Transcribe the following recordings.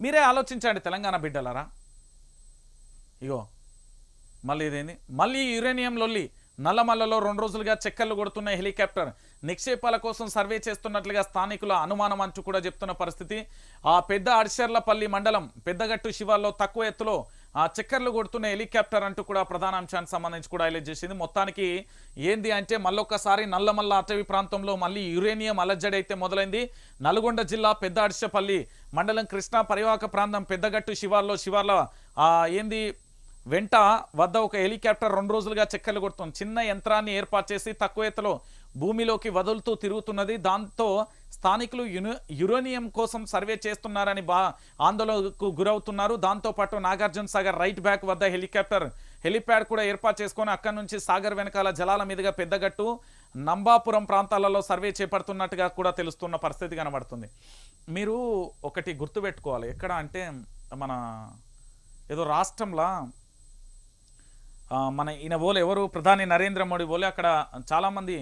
మీరే ఆలోచించండి తెలంగాణ బిడ్డలరా. ఇగో మళ్ళీ ఇదేంది? మళ్ళీ యురేనియం లొల్లి నల్లమల్లలో రెండు రోజులుగా చెక్కర్లు కొడుతున్న హెలికాప్టర్ నిక్షేపాల కోసం సర్వే చేస్తున్నట్లుగా స్థానికుల అనుమానం అంటూ కూడా చెప్తున్న పరిస్థితి. ఆ పెద్ద అడిశర్లపల్లి మండలం పెద్దగట్టు శివాల్లో తక్కువ ఎత్తులో ఆ చక్కర్లు కొడుతున్న హెలికాప్టర్ అంటూ కూడా ప్రధాన అంశానికి సంబంధించి కూడా హైలైట్ చేసింది. మొత్తానికి ఏంది అంటే మళ్ళొక్కసారి నల్లమల్ల అటవీ ప్రాంతంలో మళ్ళీ యురేనియం అలజడైతే అయితే మొదలైంది. నల్గొండ జిల్లా పెద్ద అడిశపల్లి మండలం కృష్ణా పరివాహక ప్రాంతం పెద్దగట్టు శివార్లో శివార్ల ఏంది వెంట వద్ద ఒక హెలికాప్టర్ రెండు రోజులుగా చెక్కలు కొడుతుంది. చిన్న యంత్రాన్ని ఏర్పాటు చేసి తక్కువ ఎత్తులో భూమిలోకి వదులుతూ తిరుగుతున్నది. దాంతో స్థానికులు యురేనియం కోసం సర్వే చేస్తున్నారని బా ఆందోళనకు గురవుతున్నారు. దాంతోపాటు నాగార్జున సాగర్ రైట్ బ్యాక్ వద్ద హెలికాప్టర్ హెలిప్యాడ్ కూడా ఏర్పాటు చేసుకొని అక్కడి నుంచి సాగర్ వెనకాల జలాల మీదుగా పెద్దగట్టు నంబాపురం ప్రాంతాలలో సర్వే చేపడుతున్నట్టుగా కూడా తెలుస్తున్న పరిస్థితి కనబడుతుంది. మీరు ఒకటి గుర్తుపెట్టుకోవాలి. ఎక్కడ అంటే మన ఏదో రాష్ట్రంలో మన ఈయన పోలే ఎవరు? ప్రధాని నరేంద్ర మోడీ పోలే అక్కడ చాలామంది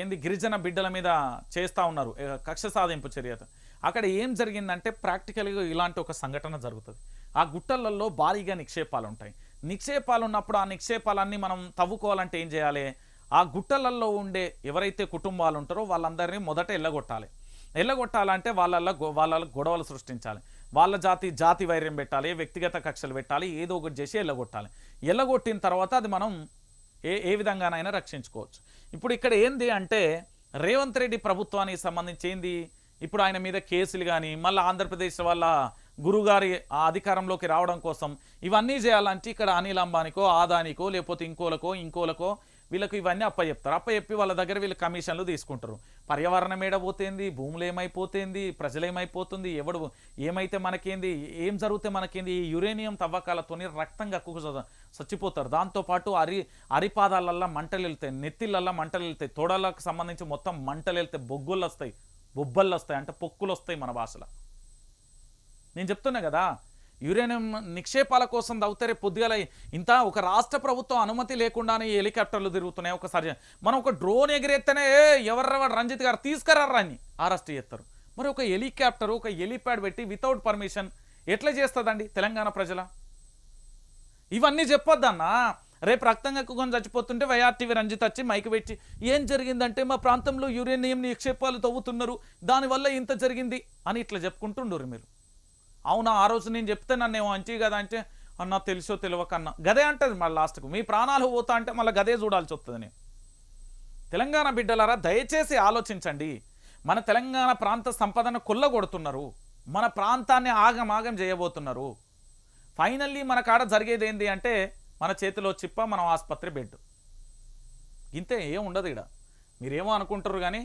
ఏంది గిరిజన బిడ్డల మీద చేస్తూ ఉన్నారు కక్ష సాధింపు చర్యత. అక్కడ ఏం జరిగిందంటే ప్రాక్టికల్గా ఇలాంటి ఒక సంఘటన జరుగుతుంది. ఆ గుట్టలలో భారీగా నిక్షేపాలు ఉంటాయి. నిక్షేపాలు ఉన్నప్పుడు ఆ నిక్షేపాలన్నీ మనం తవ్వుకోవాలంటే ఏం చేయాలి? ఆ గుట్టలలో ఉండే ఎవరైతే కుటుంబాలు ఉంటారో వాళ్ళందరినీ మొదట ఎల్లగొట్టాలి. ఎల్లగొట్టాలంటే వాళ్ళ వాళ్ళ గొడవలు సృష్టించాలి. వాళ్ళ జాతి జాతి వైర్యం పెట్టాలి వ్యక్తిగత కక్షలు పెట్టాలి ఏదో ఒకటి చేసి ఎల్లగొట్టాలి. ఎల్లగొట్టిన తర్వాత అది మనం ఏ ఏ విధంగానైనా రక్షించుకోవచ్చు. ఇప్పుడు ఇక్కడ ఏంది అంటే రేవంత్ రెడ్డి ప్రభుత్వానికి సంబంధించి ఏంది? ఇప్పుడు ఆయన మీద కేసులు కానీ మళ్ళీ ఆంధ్రప్రదేశ్ వాళ్ళ గురుగారి ఆ అధికారంలోకి రావడం కోసం ఇవన్నీ చేయాలంటే ఇక్కడ అనిల్ అంబానికో ఆదానికో లేకపోతే ఇంకోలకో ఇంకోలకో వీళ్ళకు ఇవన్నీ అప్పచెప్తారు అప్పచెప్పి వాళ్ళ దగ్గర వీళ్ళు కమిషన్లు తీసుకుంటారు. పర్యావరణం ఏడబోతేంది భూములు ఏమైపోతేంది ప్రజలు ఏమైపోతుంది ఎవడు ఏమైతే మనకేంది? ఏం జరిగితే మనకేంది? ఈ యురేనియం తవ్వకాలతోని రక్తం కక్కుకు చచ్చిపోతారు దాంతోపాటు అరి అరిపాదాలల్లో మంటలు వెళ్తాయి నెత్తిళ్ళల్లో మంటలు వెళ్తాయి తోడలకు సంబంధించి మొత్తం మంటలు వెళ్తాయి బొగ్గులు వస్తాయి బొబ్బళ్ళు వస్తాయి అంటే పొక్కులు వస్తాయి మన భాషలో. నేను చెప్తున్నా కదా యురేనియం నిక్షేపాల కోసం దౌతరే పొద్దుగల ఇంత ఒక రాష్ట్ర ప్రభుత్వం అనుమతి లేకుండానే ఈ హెలికాప్టర్లు తిరుగుతున్నాయి. ఒకసారి మనం ఒక డ్రోన్ ఎగిరేస్తేనే "ఏ, ఎవర్రా రంజిత్ గారు తీసుకురారా అని అరెస్ట్ చేస్తారు. మరి ఒక హెలికాప్టర్ ఒక హెలిప్యాడ్ పెట్టి వితౌట్ పర్మిషన్ ఎట్లా చేస్తుందండి తెలంగాణ ప్రజల? ఇవన్నీ చెప్పొద్దన్నా. రేపు రక్తంగా కొంచెం చచ్చిపోతుంటే వైఆర్టీవీ రంజిత్ వచ్చి మైక్ పెట్టి ఏం జరిగిందంటే మా ప్రాంతంలో యురేనియం నిక్షేపాలు తవ్వుతున్నారు దానివల్ల ఇంత జరిగింది అని ఇట్లా చెప్పుకుంటుండరు మీరు. అవునా ఆ రోజు నేను చెప్తే నన్ను ఏమో అంచి కదా అంటే అన్న తెలుసో తెలియకన్నా. గదే అంటది మళ్ళీ లాస్ట్కు. మీ ప్రాణాలు పోతా అంటే మళ్ళీ గదే చూడాల్సి వస్తుంది నేను. తెలంగాణ బిడ్డలారా దయచేసి ఆలోచించండి. మన తెలంగాణ ప్రాంత సంపదను కొల్లగొడుతున్నారు మన ప్రాంతాన్ని ఆగమాగం చేయబోతున్నారు. ఫైనల్లీ మన కాడ జరిగేది ఏంటి అంటే మన చేతిలో చిప్ప మనం ఆసుపత్రి బెడ్ ఇంతే ఏం ఉండదు ఇక్కడ మీరేమో అనుకుంటారు కానీ